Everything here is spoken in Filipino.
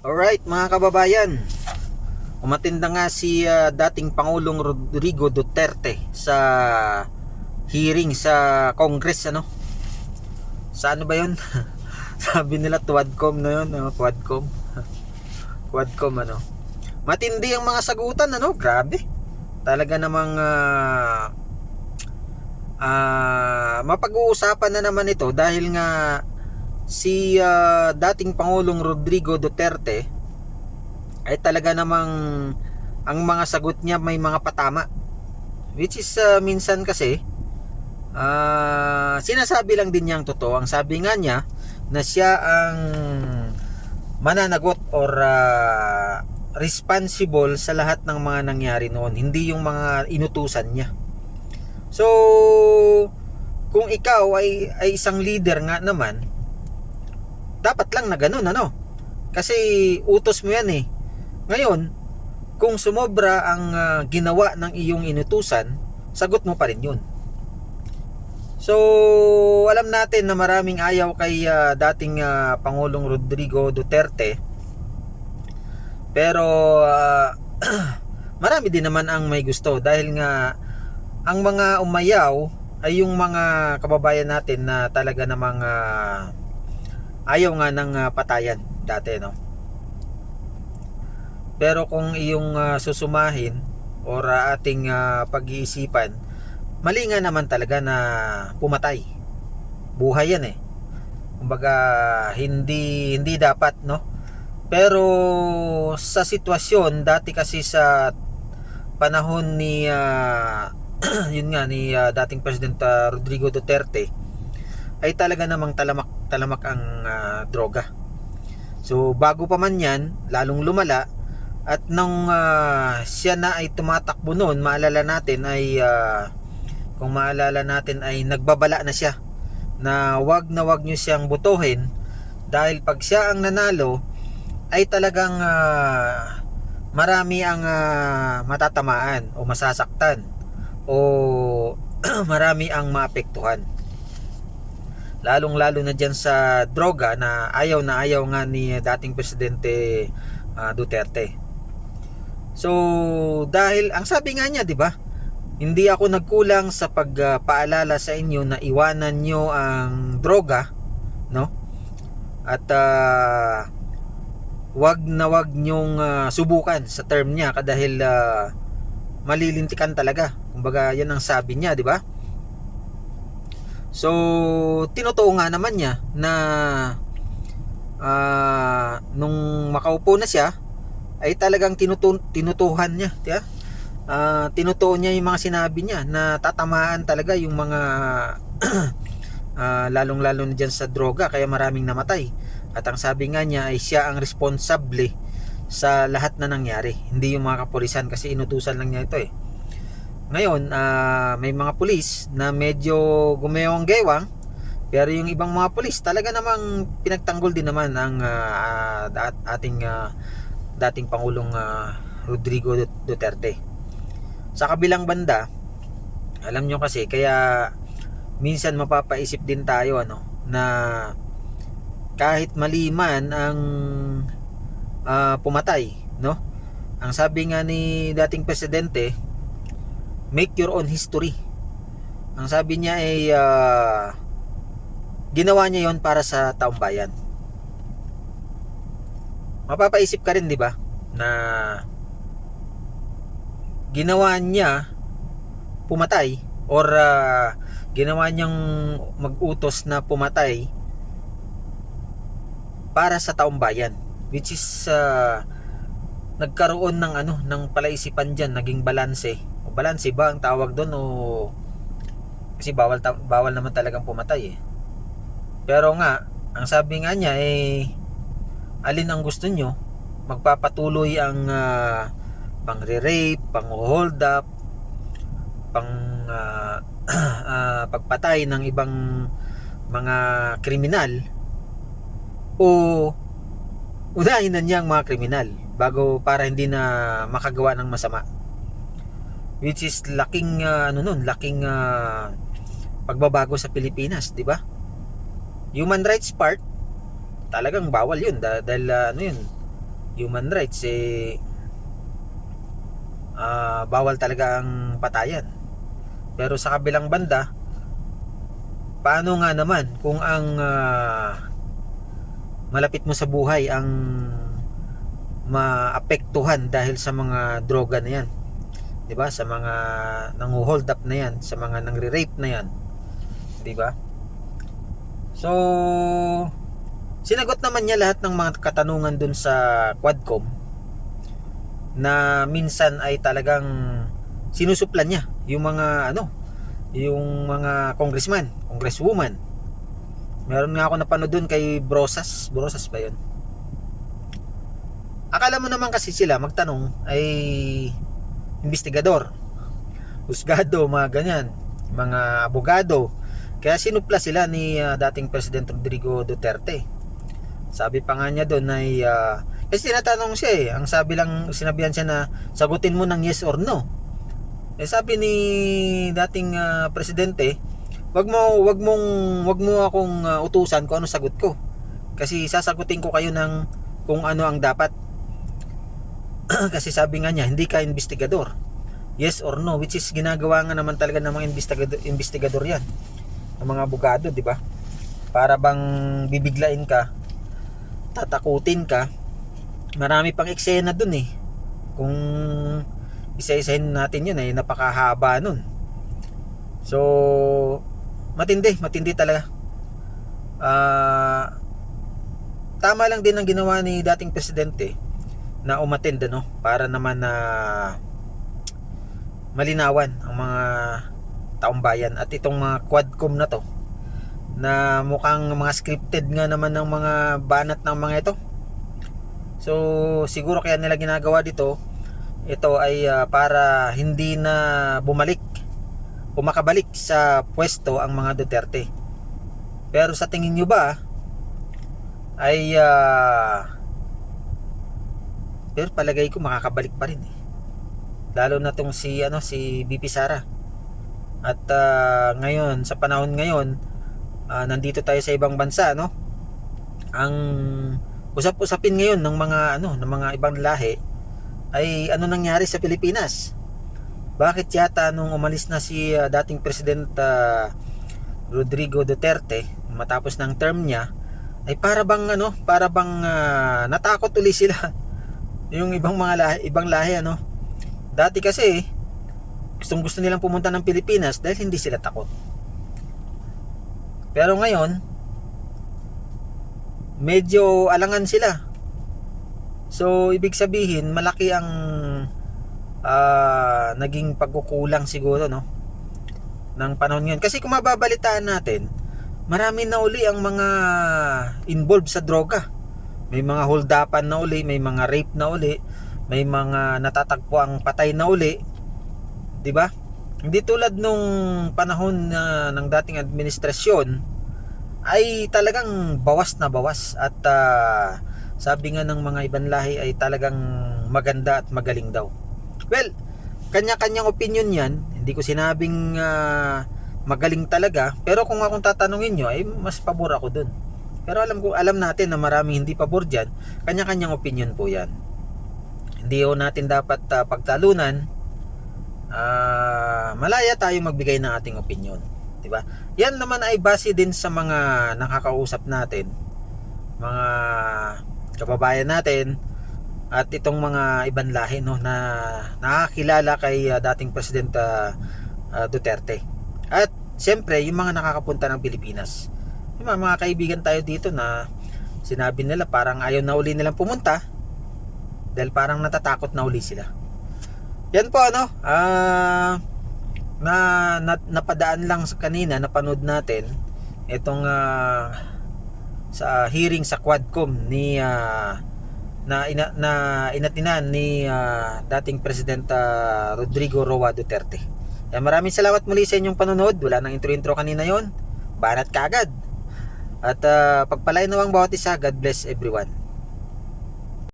Alright mga kababayan. Umatinda nga si ah, dating Pangulong Rodrigo Duterte sa hearing sa Congress ano? Sa ano ba yun? Sabi nila Quadcom na yun ano? Quadcom Quadcom ano? Matindi ang mga sagutan ano? Grabe. Talaga namang ah, ah, mapag-uusapan na naman ito dahil nga si ah, dating Pangulong Rodrigo Duterte ay talaga namang ang mga sagot niya may mga patama. Which is ah, minsan kasi ah, sinasabi lang din niya ang totoo. Ang sabi nga niya na siya ang mananagot or ah, responsible sa lahat ng mga nangyari noon. Hindi yung mga inutusan niya. So kung ikaw ay, ay isang leader nga naman dapat lang na ganun ano? Kasi utos mo yan eh. Ngayon kung sumobra ang ah, ginawa ng iyong inutusan sagot mo pa rin yun. So alam natin na maraming ayaw kay ah, dating ah, Pangulong Rodrigo Duterte. Pero ah, marami din naman ang may gusto dahil nga ang mga umayaw ay yung mga kababayan natin na talaga namang ah, ayaw nga ng ah, patayan dati no? Pero kung iyong ah, susumahin or ah, ating ah, pag-iisipan mali nga naman talaga na pumatay. Buhay yan eh. Kumbaga hindi hindi dapat no? Pero sa sitwasyon dati kasi sa panahon ni ah, yun nga ni ah, dating President ah, Rodrigo Duterte ay talaga namang talamak talamak ang ah, droga. So bago pa man 'yan, lalong lumala at nung ah, siya na ay tumatakbo noon, maalala natin ay ah, kung maalala natin ay nagbabala na siya na wag na wag niyo siyang butuhin dahil pag siya ang nanalo ay talagang ah, marami ang ah, matatamaan o masasaktan o marami ang maapektuhan lalong lalo na dyan sa droga na ayaw na ayaw nga ni dating presidente ah, Duterte. So dahil ang sabi nga niya di ba? Hindi ako nagkulang sa pagpaalala sa inyo na iwanan nyo ang droga no? At ah, wag na wag nyong ah, subukan sa term niya dahil ah, malilintikan talaga. Kumbaga yan ang sabi niya di ba So, tinotoo nga naman niya na ah, nung makaupo na siya ay talagang tinutu- tinutuhan niya, tiya? Ah, tinutuon niya yung mga sinabi niya na tatamaan talaga yung mga ah, lalong-lalo na dyan sa droga kaya maraming namatay. At ang sabi nga niya ay siya ang responsable sa lahat na nangyari. Hindi yung mga kapulisan kasi inutusan lang niya ito eh. Ngayon, ah, may mga pulis na medyo gumewang-gewang pero yung ibang mga pulis talaga namang pinagtanggol din naman ang ah, ah, ating ah, dating Pangulong ah, Rodrigo Dut- Duterte. Sa kabilang banda, alam nyo kasi kaya minsan mapapaisip din tayo ano na kahit maliman ang ah, pumatay, no? Ang sabi nga ni dating presidente, make your own history. Ang sabi niya ay ah, ginawa niya 'yon para sa taong bayan. Mapapaisip ka rin, 'di ba? Na ginawa niya pumatay or ah, ginawa niyang mag-utos na pumatay para sa taong bayan which is ah, nagkaroon ng ano ng palaisipan diyan naging balanse o balanse ba ang tawag doon o kasi bawal bawal naman talagang pumatay eh. Pero nga ang sabi nga niya eh alin ang gusto nyo magpapatuloy ang ah, pang-rape, pang-hold up, pang ah, ah, pagpatay ng ibang mga kriminal? O unahin na niya ang mga kriminal bago para hindi na makagawa ng masama which is laking ah, ano nun laking ah, pagbabago sa Pilipinas di ba human rights part talagang bawal yun dah- dahil ah, ano yun human rights eh ah, bawal talaga ang patayan. Pero sa kabilang banda, paano nga naman kung ang ah, malapit mo sa buhay ang maapektuhan dahil sa mga droga na yan. 'Di ba? Sa mga nangu-hold up na yan, sa mga nangre-rape na yan. 'Di ba? So sinagot naman niya lahat ng mga katanungan dun sa Quadcom na minsan ay talagang sinusuplan niya yung mga ano, yung mga congressman, congresswoman. Meron nga ako napanood doon kay Brosas. Brosas ba yun? Akala mo naman kasi sila magtanong ay investigador, husgado, mga ganyan, mga abogado. Kaya sinupla sila ni ah, dating President Rodrigo Duterte. Sabi pa nga niya doon ay ah, kasi tinatanong siya eh. Ang sabi lang sinabihan siya na sagutin mo ng yes or no. Eh sabi ni dating ah, presidente, wag mo wag mong wag mo akong ah, utusan kung ano sagot ko. Kasi sasagutin ko kayo ng kung ano ang dapat. Kasi sabi nga niya, hindi ka investigador. Yes or no, which is ginagawa nga naman talaga ng mga investigador, investigador yan. Ng mga abogado, di ba? Para bang bibiglain ka, tatakutin ka. Marami pang eksena dun eh. Kung isa-isahin natin yun eh, napakahaba nun. So, matindi, matindi talaga. Ah, tama lang din ang ginawa ni dating presidente na umattend ano para naman na malinawan ang mga taong bayan. At itong mga quadcom na to na mukhang mga scripted nga naman ng mga banat ng mga ito. So siguro kaya nila ginagawa dito ito ay ah, para hindi na bumalik o makabalik sa pwesto ang mga Duterte. Pero sa tingin nyo ba ay ah, pero palagay ko makakabalik pa rin eh. Lalo na tong si ano si BP Sara. At ah, ngayon sa panahon ngayon ah, nandito tayo sa ibang bansa no. Ang usap-usapin ngayon ng mga ano ng mga ibang lahi ay ano nangyari sa Pilipinas. Bakit yata nung umalis na si ah, dating president ah, Rodrigo Duterte matapos ng term niya ay para bang ano, para bang ah, natakot uli sila yung ibang mga lahi, ibang lahi ano. Dati kasi gustong gusto nilang pumunta ng Pilipinas dahil hindi sila takot. Pero ngayon medyo alangan sila. So ibig sabihin malaki ang ah, naging pagkukulang siguro no ng panahon ngayon. Kasi kung mababalitaan natin, marami na uli ang mga involved sa droga. May mga holdapan na uli, may mga rape na uli, may mga natatagpo ang patay na uli. 'Di ba? Hindi tulad nung panahon na ng dating administrasyon ay talagang bawas na bawas at ah, sabi nga ng mga ibang lahi ay talagang maganda at magaling daw. Well, kanya-kanyang opinion 'yan. Hindi ko sinabing ah, magaling talaga, pero kung akong tatanungin nyo ay mas pabor ako dun. Pero alam ko alam natin na maraming hindi pabor diyan, kanya-kanyang opinion po 'yan. Hindi ho natin dapat ah, pagtalunan. Ah, malaya tayong magbigay ng ating opinion, 'di ba? Yan naman ay base din sa mga nakakausap natin, mga kababayan natin at itong mga ibang lahi no na nakakilala kay ah, dating president ah, ah, Duterte. At siyempre, yung mga nakakapunta ng Pilipinas. Yung mga, mga kaibigan tayo dito na sinabi nila parang ayaw na uli nilang pumunta dahil parang natatakot na uli sila. Yan po ano, ah na, na napadaan lang sa kanina napanood natin itong ah, sa hearing sa Quadcom ni ah, na ina, na inatinan ni ah, dating President ah, Rodrigo Roa Duterte. Kaya maraming salamat muli sa inyong panonood. Wala nang intro-intro kanina yon. Banat kagad. At ah, pagpalain nawang bawat isa. God bless everyone.